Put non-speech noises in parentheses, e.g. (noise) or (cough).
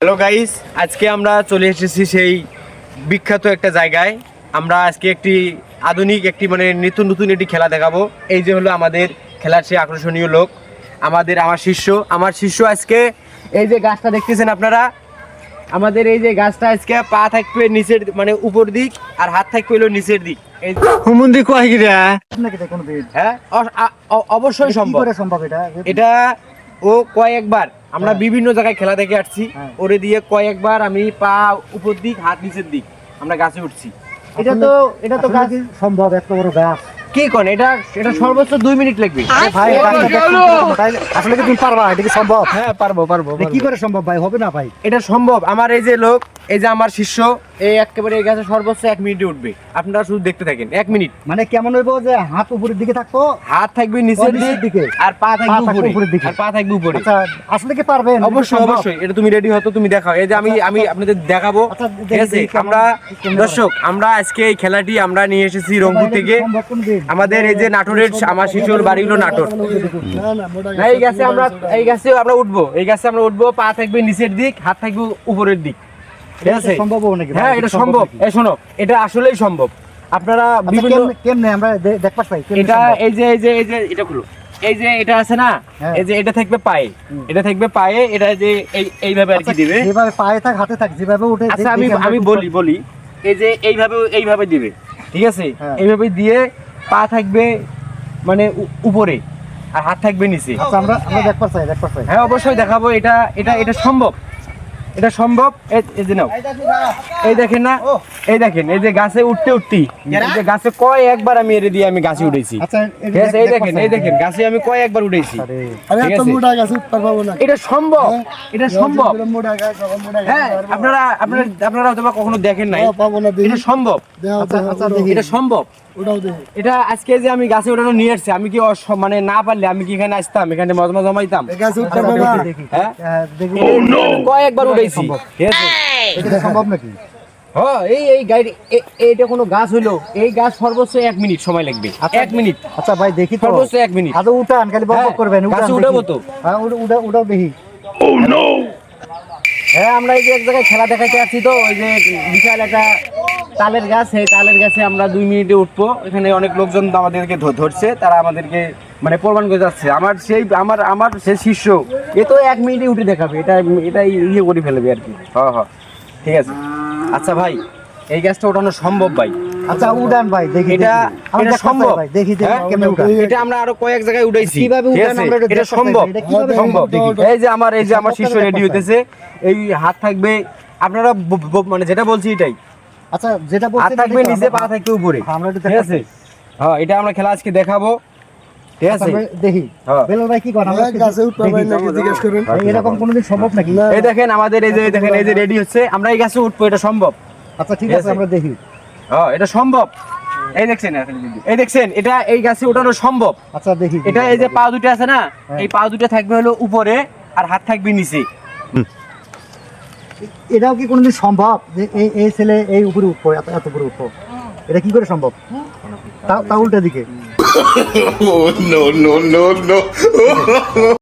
Hello guys আজকে আমরা চলে এসেছি সেই বিখ্যাত একটা জায়গায়। আমরা আজকে একটি আধুনিক একটি মানে নতুন নতুন একটি খেলা দেখাবো। এই যে হলো আমাদের খেলার সেই আকর্ষণীয় লোক আমাদের আমার শিষ্য। আমার শিষ্য আজকে এই যে গাছটা দেখতেছেন আপনারা? আমাদের এই যে গাছটা আজকে পা থাকবে নিচের মানে উপর দিক আর হাত থাকবে হলো নিচের দিক। হুমুন্দি? হ্যাঁ অবশ্যই সম্ভব। সম্ভব এটা? এটা ও কয়েকবার আমরা হ্যাঁ। বিভিন্ন জায়গায় খেলা দেখে আসছি। হ্যাঁ। ওরে দিয়ে কয়েকবার আমি পা উপর দিক হাত নিচের দিক আমরা গাছে উঠছি। এটা তো এটা তো গাছ সম্ভব এত বড় গাছ কি কোন এটা এটা সর্বোচ্চ দুই মিনিট লাগবে। ভাই আসলে কি তুমি পারবা? এটা কি সম্ভব? হ্যাঁ পারব পারব কি করে সম্ভব ভাই? হবে না ভাই। এটা সম্ভব। আমার এই যে লোক এই যে আমার শিষ্য এই একেবারে এই গাছে সর্বোচ্চ এক মিনিটে উঠবে। আপনারা শুধু দেখতে থাকেন এক মিনিট। মানে কেমন হইব যে হাত উপরের দিকে থাকব? হাত থাকবে নিচের দিকে। আর পা থাকবে উপরের দিকে। আর পা থাকবে উপরে। আচ্ছা আসলে কি পারবেন? অবশ্যই অবশ্যই। এটা তুমি রেডি হতো তুমি দেখাও। এই যে আমি আমি আপনাদের দেখাবো। আচ্ছা, ঠিক আছে? আমরা দর্শক আমরা আজকে এই খেলাটি আমরা নিয়ে এসেছি রংপুর থেকে। আমাদের এই যে নাটোরের আমার শিশুর বাড়ি হলো নাটোর। এই গাছে আমরা এই গাছে আমরা উঠবো। এই গাছে আমরা উঠবো পা থাকবে নিচের দিক হাত থাকবে উপরের দিক। ঠিক আছে? সম্ভব নাকি? হ্যাঁ এটা সম্ভব? এই শোনো এটা আসলেই সম্ভব। আপনারা আচ্ছা, বিভিন্ন কেমনে- আমরা দে- দেখতে পাই এটা এই যে এই যে এই যে এটা খুলো। এই যে এটা আছে না? হ্যাঁ। এই যে এটা থাকবে পায়ে। এটা থাকবে পায়ে এটা যে এই এইভাবে আর কি আচ্ছা, দিবে? যেভাবে পায়ে থাক হাতে থাক যেভাবে উঠে আচ্ছা আমি আমি বলি বলি। এই যে এইভাবে এইভাবে দিবে। ঠিক আছে? হ্যাঁ। এইভাবে দিয়ে পা থাকবে মানে উপরে আর হাত থাকবে নিচে। আচ্ছা আমরা আমরা দেখতে চাই দেখতে চাই হ্যাঁ অবশ্যই দেখাবো। এটা এটা এটা সম্ভব। এটা সম্ভব? এই- যে নাও। এই দেখেন না? এই দেখেন এই যে গাছে উঠতে উঠতি এই যে গাছে কয় একবার আমি এর দিয়ে আমি গাছে উঠেছি। আচ্ছা ঠিক আছে? এই দেখেন এই দেখেন গাছে আমি কয় একবার উঠেছি? এটা সম্ভব এটা সম্ভব। হ্যাঁ আপনারা আপনারা আপনারা হয়তো কখনো দেখেন নাই। এটা সম্ভব। আচ্ছা আচ্ছা এটা সম্ভব। এটা আজকে যে আমি গাছে ওঠানো নিয়ে আসছি আমি কি মানে না পারলে আমি কি এখানে আসতাম? এখানে মজমা জমাইতাম? হ্যাঁ? হ্যাঁ, দেখি। কয়েকবার উঠেছি। সম্ভব। ঠিক আছে? এটা সম্ভব নাকি? হ্যাঁ এই এই গাড়ি এইটা কোনো গাছ হইল এই গাছ সর্বোচ্চ এক মিনিট সময় লাগবে। আচ্ছা, এক মিনিট। আচ্ছা ভাই দেখি সর্বোচ্চ এক মিনিট। আদৌ উঠান খালি বক হ্যাঁ, করবেন গাছে উঠাবো তো। হ্যাঁ উঠা- উঠা- উঠাও দেখি। হ্যাঁ আমরা এই যে এক জায়গায় খেলা দেখাতে আছি তো ওই যে বিশাল একটা তালের গাছ সেই তালের গাছে আমরা দুই মিনিটে উঠবো। এখানে অনেক লোকজন আমাদেরকে ধরছে তারা আমাদেরকে মানে প্রমাণ করে যাচ্ছে। আমার সেই আমার আমার সেই শিষ্য এ তো এক মিনিটে উঠে দেখাবে এটা এটা ইয়ে করে ফেলবে আর কি। হ্যাঁ হ্যাঁ ঠিক আছে। আচ্ছা ভাই এই গাছটা ওঠানো সম্ভব ভাই? আচ্ছা উঠান ভাই দেখি এটা এটা সম্ভব? ভাই দেখি হ্যাঁ? কেমনে এটা আমরা আরও কয়েক জায়গায় উঠাইছি। কীভাবে আছে? আমরা এটা সম্ভব? সম্ভব। এই যে আমার এই যে আমার শিষ্য রেডি। হইতেছে এই হাত থাকবে আপনারা মানে যেটা বলছি এটাই। আচ্ছা যেটা হাত থাকবে নিচে পা থাকবে উপরে। আমরা ঠিক আছে? হ্যাঁ এটা আমরা খেলা আজকে দেখাবো। ঠিক আচ্ছা, আছে? দেখি। হ্যাঁ। বেলাল ভাই কি করেন? আমরা একটু দেখি। ভাই, এরকম কোনোদিন সম্ভব নাকি? এই দেখেন আমাদের এই যে দেখেন এই যে রেডি হচ্ছে। আমরা এই গাছে উঠবো এটা সম্ভব। আচ্ছা ঠিক আছে। আমরা দেখি। হ্যাঁ এটা সম্ভব। এই দেখছেন এই দেখছেন এটা এই গাছে ওঠানো সম্ভব। আচ্ছা দেখি। এটা এই যে পা দুটো আছে না? হ্যাঁ। এই পা দুটো থাকবে হলো উপরে আর হাত থাকবে নিচে। এটাও কি কোনোদিন সম্ভব যে এই এই ছেলে এই উপরে উঠবো, এত এত উপরে উঠবো? এটা কি করে সম্ভব? তা উল্টা দিকে। (laughs) (laughs)